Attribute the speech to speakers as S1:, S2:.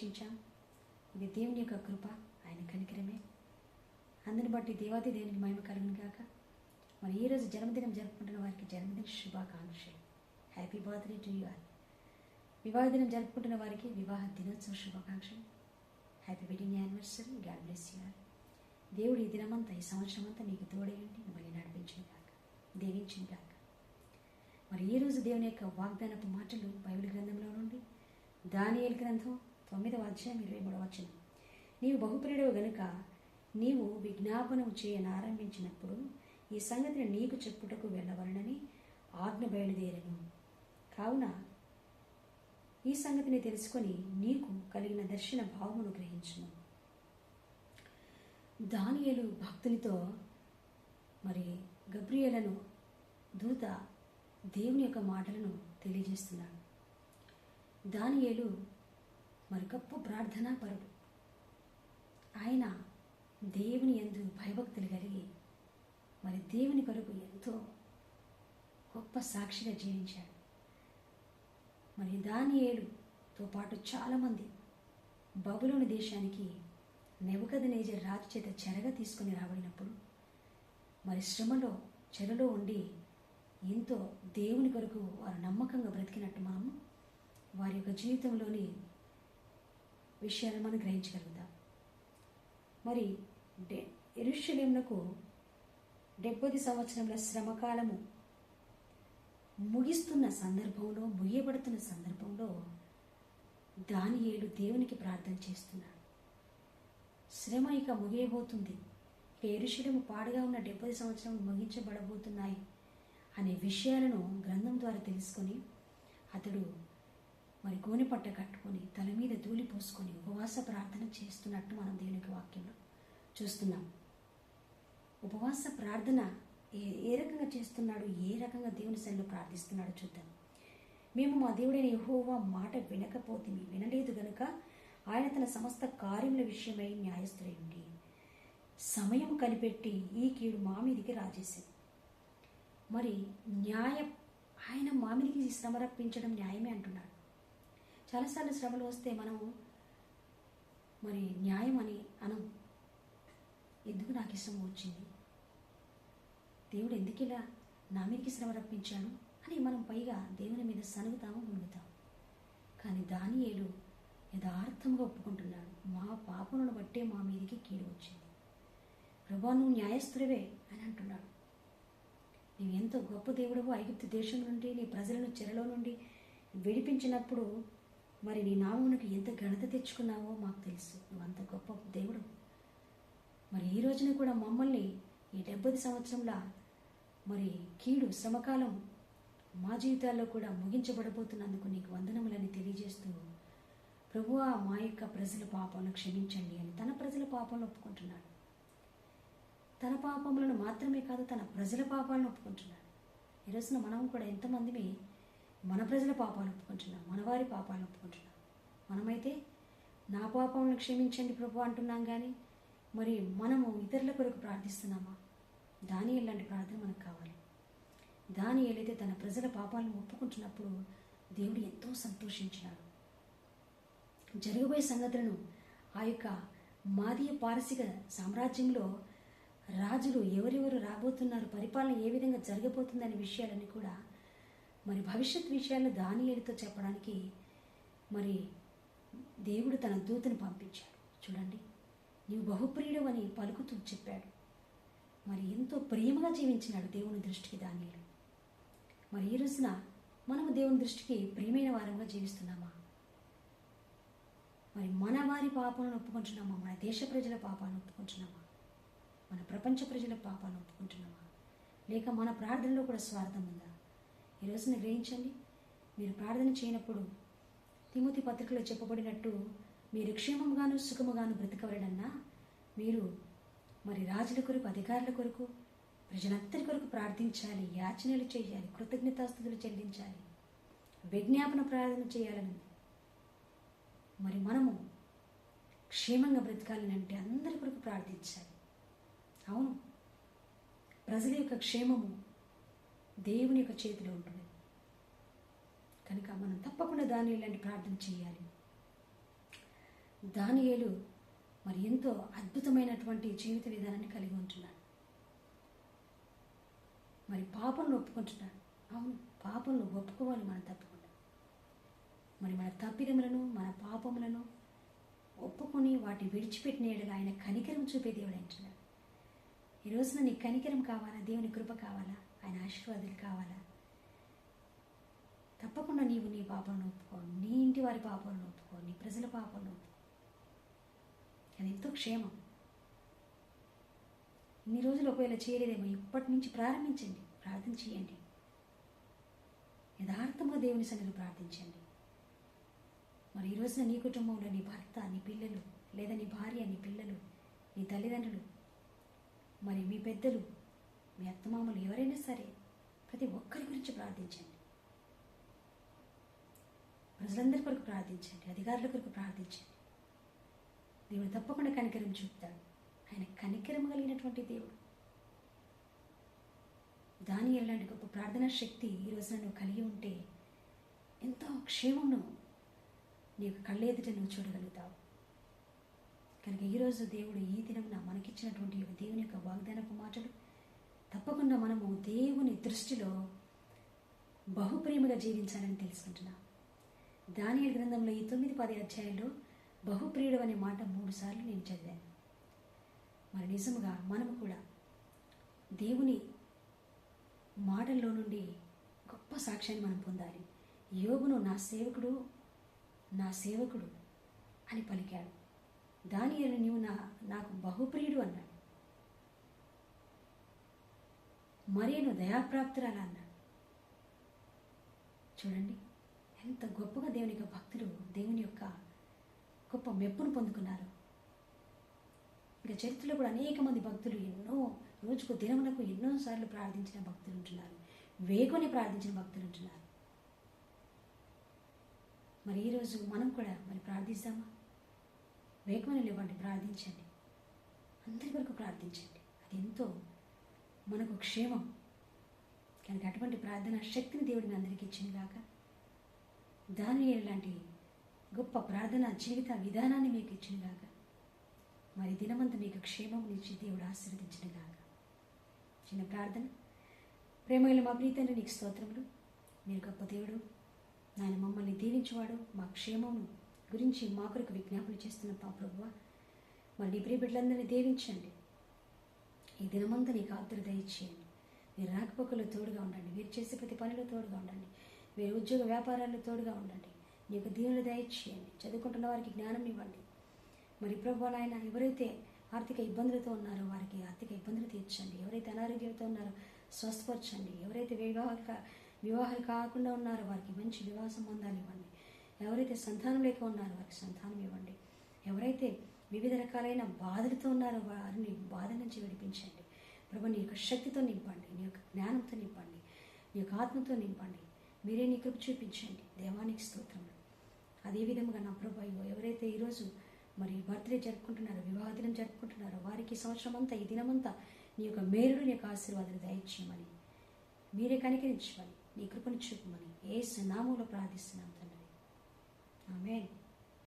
S1: ప్రవేశించాం ఇది దేవుని యొక్క కృప ఆయన కనికరమే. అందుని బట్టి దేవాది దేవునికి మహిమ కలుగును గాక. మరి ఈరోజు జన్మదినం జరుపుకుంటున్న వారికి జన్మదిన శుభాకాంక్షలు. Happy birthday to you all వివాహ దినం జరుపుకుంటున్న వారికి వివాహ దినోత్సవ శుభాకాంక్షలు. Happy wedding anniversary God bless you all దేవుడు ఈ దినమంతా ఈ సంవత్సరం అంతా నీకు తోడేయండి మిమ్మల్ని నడిపించిన కాక దీవించిన కాక మరి ఈరోజు దేవుని యొక్క వాగ్దానపు మాటలు బైబిల్ గ్రంథంలో నుండి దానియల్ గ్రంథం తొమ్మిదవ అధ్యాయం ఇరవై మూడవ వచనం. నీవు బహుప్రియుడవు గనుక నీవు విజ్ఞాపనము చేయనారంభించినప్పుడు ఈ సంగతిని నీకు చెప్పుటకు వెళ్ళవలనని ఆజ్ఞ బయలుదేరను. కావున ఈ సంగతిని తెలుసుకొని నీకు కలిగిన దర్శన భావమును గ్రహించును. దానియలు భక్తునితో మరి గబ్రియలను దూత దేవుని యొక్క మాటలను తెలియజేస్తున్నాడు. దానియేలు మరి ప్రార్థనా పరుడు. ఆయన దేవుని ఎందు భయభక్తులు కలిగి మరి దేవుని కొరకు ఎంతో గొప్ప సాక్షిగా జీవించాడు. మరి దానియేలుతో పాటు చాలామంది బబులోని దేశానికి నెవకదనేజర్ రాజు చేత చెరగ తీసుకుని రాబడినప్పుడు మరి శ్రమలో చెరలో ఉండి ఎంతో దేవుని కొరకు వారు నమ్మకంగా బ్రతికినట్టు మనము వారి యొక్క జీవితంలోని విషయాలను మనం గ్రహించగలుగుతాం. మరి డె ఎరుషలేమునకు డెబ్బది సంవత్సరముల శ్రమకాలము ముగిస్తున్న సందర్భంలో ముగియబడుతున్న సందర్భంలో దానియేలు దేవునికి ప్రార్థన చేస్తున్నాడు. శ్రమ ఇక ముగియబోతుంది. ఇక ఎరుషలేము పాడుగా ఉన్న డెబ్బై సంవత్సరం ముగించబడబోతున్నాయి అనే విషయాలను గ్రంథం ద్వారా తెలుసుకొని అతడు మరి గోనెపట్ట కట్టుకొని తల మీద మూసుకొని ఉపవాస ప్రార్థన చేస్తున్నట్టు మనం దేవునికి వాక్యంలో చూస్తున్నాం. ఉపవాస ప్రార్థన ఏ ఏ రకంగా చేస్తున్నాడు? ఏ రకంగా దేవుని శైలిలో ప్రార్థిస్తున్నాడో చూద్దాం. మేము మా దేవుడైన యహోవా మాట వినకపోతే వినలేదు గనుక ఆయన తన సమస్త కార్యముల విషయమై న్యాయస్థులయ్యండి సమయం కనిపెట్టి ఈ కీడు మా మీదికి రాజేసింది. మరి న్యాయ ఆయన మా మీదికి శ్రమ రప్పించడం న్యాయమే అంటున్నాడు. చాలాసార్లు శ్రమలు వస్తే మనం మరి న్యాయం అని. అనం ఎందుకు నాకు ఇష్టం వచ్చింది. దేవుడు ఎందుకు ఇలా నా మీదకి శ్రమ రప్పించాడు అని మనం పైగా దేవుని మీద సనుగుతాము మునుగుతాం కానీ దానియేలు యథార్థంగా ఒప్పుకుంటున్నాడు. మా పాపలను బట్టే మా మీదకి కీడు వచ్చింది. ప్రభా నువ్వు న్యాయస్థుడివే అని అంటున్నాడు. నీవు ఎంతో గొప్ప దేవుడవో ఐగుప్తు దేశం నుండి నీ ప్రజలను చెరలో నుండి విడిపించినప్పుడు మరి నీ నామమునకు ఎంత ఘనత తెచ్చుకున్నావో మాకు తెలుసు. నువ్వు అంత గొప్ప దేవుడు. మరి ఈ రోజున కూడా మమ్మల్ని ఈ డెబ్బై సంవత్సరంలో మరి కీడు శ్రమకాలం మా జీవితాల్లో కూడా ముగించబడబోతున్నందుకు నీకు వందనములని తెలియజేస్తూ ప్రభువా మా యొక్క ప్రజల పాపాలను క్షమించండి అని తన ప్రజల పాపాలను ఒప్పుకుంటున్నాడు. తన పాపములను మాత్రమే కాదు తన ప్రజల పాపాలను ఒప్పుకుంటున్నాడు. ఈ రోజున మనం కూడా ఎంతమందిని మన ప్రజల పాపాలు ఒప్పుకుంటున్నాం మనవారి పాపాలు ఒప్పుకుంటున్నాం. మనమైతే నా పాపంను క్షమించండి ప్రభు అంటున్నాం కానీ మరి మనము ఇతరుల కొరకు ప్రార్థిస్తున్నామా? దాని లాంటి ప్రార్థన మనకు కావాలి. దాని ఏలైతే తన ప్రజల పాపాలను ఒప్పుకుంటున్నప్పుడు దేవుడు ఎంతో సంతోషించినాడు. జరగబోయే సంగతులను ఆ యొక్క మాదీయ పారసిక సామ్రాజ్యంలో రాజులు ఎవరెవరు రాబోతున్నారు పరిపాలన ఏ విధంగా జరగబోతుందనే విషయాలన్నీ కూడా మరి భవిష్యత్ విషయాలు దానియేలుతో చెప్పడానికి మరి దేవుడు తన దూతను పంపించాడు. చూడండి. నీవు బహుప్రియుడు అని పలుకుతూ చెప్పాడు. మరి ఎంతో ప్రేమగా జీవించినాడు దేవుని దృష్టికి దానియేలు. మరి ఈ రోజున మనము దేవుని దృష్టికి ప్రియమైన వారంగా జీవిస్తున్నామా? మరి మన వారి పాపాలను ఒప్పుకుంటున్నామా? మన దేశ ప్రజల పాపాలను ఒప్పుకుంటున్నామా? మన ప్రపంచ ప్రజల పాపాలను ఒప్పుకుంటున్నామా? లేక మన ప్రార్థనలో కూడా స్వార్థం ఉందా? ఈ రోజున గ్రహించండి మీరు ప్రార్థన చేయనప్పుడు తిమోతి పత్రికలో చెప్పబడినట్టు మీరు క్షేమంగాను సుఖముగాను బ్రతకవలనన్నా మీరు మరి రాజుల కొరకు అధికారుల కొరకు ప్రజలందరి కొరకు ప్రార్థించాలి యాచనలు చేయాలి కృతజ్ఞతాస్థుతులు చెల్లించాలి విజ్ఞాపన ప్రార్థన చేయాలని. మరి మనము క్షేమంగా బ్రతకాలని అంటే అందరి కొరకు ప్రార్థించాలి. అవును ప్రజల యొక్క క్షేమము దేవుని యొక్క చేతిలో ఉంటుంది. కనుక మనం తప్పకుండా దాని ఇలాంటి ప్రార్థన చేయాలి. దానియేలు మరి ఎంతో అద్భుతమైనటువంటి జీవిత విధానాన్ని కలిగి ఉంటున్నాడు. మరి పాపంలో ఒప్పుకుంటున్నాడు. అవును పాపంలో ఒప్పుకోవాలి మనం తప్పకుండా. మరి మన తప్పిదములను మన పాపములను ఒప్పుకొని వాటిని విడిచిపెట్టిన ఎడల ఆయన కనికరం చూపే దేవుడు అంటున్నాడు ఈ రోజున నీ కనికరం కావాలా? దేవుని కృప కావాలా? ఆయన ఆశీర్వాదాలు కావాలా? తప్పకుండా నీవు నీ పాపాలను ఒప్పుకో. నీ ఇంటి వారి పాపాలను ఒప్పుకో. నీ ప్రజల పాపాలను ఒప్పుకో. అది ఎంతో క్షేమం. ఇన్ని రోజులు ఒకవేళ చేయలేదేమో ఇప్పటి నుంచి ప్రారంభించండి. ప్రార్థన చేయండి. యథార్థంగా దేవుని సన్నిధిలో ప్రార్థించండి. మరి ఈ రోజున నీ కుటుంబంలో నీ భర్త నీ పిల్లలు లేదా నీ భార్య నీ పిల్లలు నీ తల్లిదండ్రులు మరి మీ పెద్దలు మీ అత్తమామలు ఎవరైనా సరే ప్రతి ఒక్కరి గురించి ప్రార్థించండి. ప్రజలందరి కొరకు ప్రార్థించండి. అధికారుల కొరకు ప్రార్థించండి. దేవుడు తప్పకుండా కనికరం చూపుతాడు. ఆయన కనికరం కలిగినటువంటి దేవుడు. దాని ఎలాంటి గొప్ప ప్రార్థనా శక్తి ఈ రోజున నువ్వు కలిగి ఉంటే ఎంతో క్షేమమును నీకు కళ్ళెదుట నువ్వు చూడగలుగుతావు. కనుక ఈరోజు దేవుడు ఈ దినం మనకిచ్చినటువంటి దేవుని యొక్క వాగ్దానపు మాటలు తప్పకుండా మనము దేవుని దృష్టిలో బహుప్రేమగా జీవించాలని తెలుసుకుంటున్నాం. దాని గ్రంథంలో ఈ తొమ్మిది పది అధ్యాయంలో బహుప్రియుడు అనే మాట మూడు సార్లు నేను చదివాను. మరి నిజముగా మనము కూడా దేవుని మాటల్లో నుండి గొప్ప సాక్ష్యాన్ని మనం పొందాలి. యోగును నా సేవకుడు నా సేవకుడు అని పలికాడు. దానియలు నీవు నా నాకు బహుప్రియుడు అన్నాడు. మరేను దయాప్రాప్తురాలు అన్నాడు చూడండి ఎంత గొప్పగా దేవుని యొక్క భక్తులు దేవుని యొక్క గొప్ప మెప్పును పొందుకున్నారు. ఇంకా చరిత్రలో కూడా అనేక మంది భక్తులు ఎన్నో రోజుకు దినములకు ఎన్నోసార్లు ప్రార్థించిన భక్తులు ఉంటున్నారు. వేగుని ప్రార్థించిన భక్తులు ఉంటున్నారు. మరి ఈరోజు మనం కూడా మరి ప్రార్థిస్తామా? వేగమని లేవండి ప్రార్థించండి. అందరి వరకు ప్రార్థించండి. అది ఎంతో మనకు క్షేమం. కనుక అటువంటి ప్రార్థన శక్తిని దేవుడిని అందరికీ ఇచ్చిందిగాక దాని లాంటి గొప్ప ప్రార్థన జీవిత విధానాన్ని మీకు ఇచ్చింది మరి దినమంతా మీకు క్షేమం ఇచ్చి దేవుడు ఆశీర్వదించినగాక చిన్న ప్రార్థన. ప్రేమగల మా ప్రీతండ్రి నీకు స్తోత్రములు. మీరు గొప్ప దేవుడు. నాయన మమ్మల్ని దీవించేవాడు. మా క్షేమము గురించి మా కొరకు విజ్ఞాపన చేస్తున్న పా ప్రభువ. మరి నీ ప్రియ బిడ్డలందరినీ దీవించండి. ఈ దినమంతా నీకు ఆతురత ఇచ్చేయండి మీరు రాకపోకలు తోడుగా ఉండండి. మీరు చేసే ప్రతి పనిలో తోడుగా ఉండండి. మీరు ఉద్యోగ వ్యాపారాల్లో తోడుగా ఉండండి. నీకు దీవులు దయచేయండి. చదువుకుంటున్న వారికి జ్ఞానం ఇవ్వండి. మరి ప్రభు నాయన ఎవరైతే ఆర్థిక ఇబ్బందులతో ఉన్నారో వారికి ఆర్థిక ఇబ్బందులు తీర్చండి. ఎవరైతే అనారోగ్యంతో ఉన్నారో స్వస్థపరచండి. ఎవరైతే వివాహ వివాహాలు కాకుండా ఉన్నారో వారికి మంచి వివాహ సంబంధాలు ఇవ్వండి. ఎవరైతే సంతానం లేక ఉన్నారో వారికి సంతానం ఇవ్వండి. ఎవరైతే వివిధ రకాలైన బాధలతో ఉన్నారో. వారిని బాధ నుంచి విడిపించండి. ప్రభు నీ యొక్క శక్తితో నింపండి. నీ యొక్క జ్ఞానంతో నింపండి. నీ యొక్క ఆత్మతో నింపండి. మీరే నీ కృప చూపించండి. దేవానికి స్తోత్రములు. అదేవిధంగా నా ప్రభు అయ్యో ఎవరైతే ఈరోజు మరి బర్త్డే జరుపుకుంటున్నారో వివాహ దినం జరుపుకుంటున్నారో వారికి సంవత్సరం అంతా ఈ దినమంతా నీ యొక్క మేలుడు నీ యొక్క ఆశీర్వాదాలు దయచేయమని. మీరే కనికరించమని నీ కృపను చూపమని ఏ నామంలో ప్రార్థిస్తున్నాం తండ్రి. ఆమె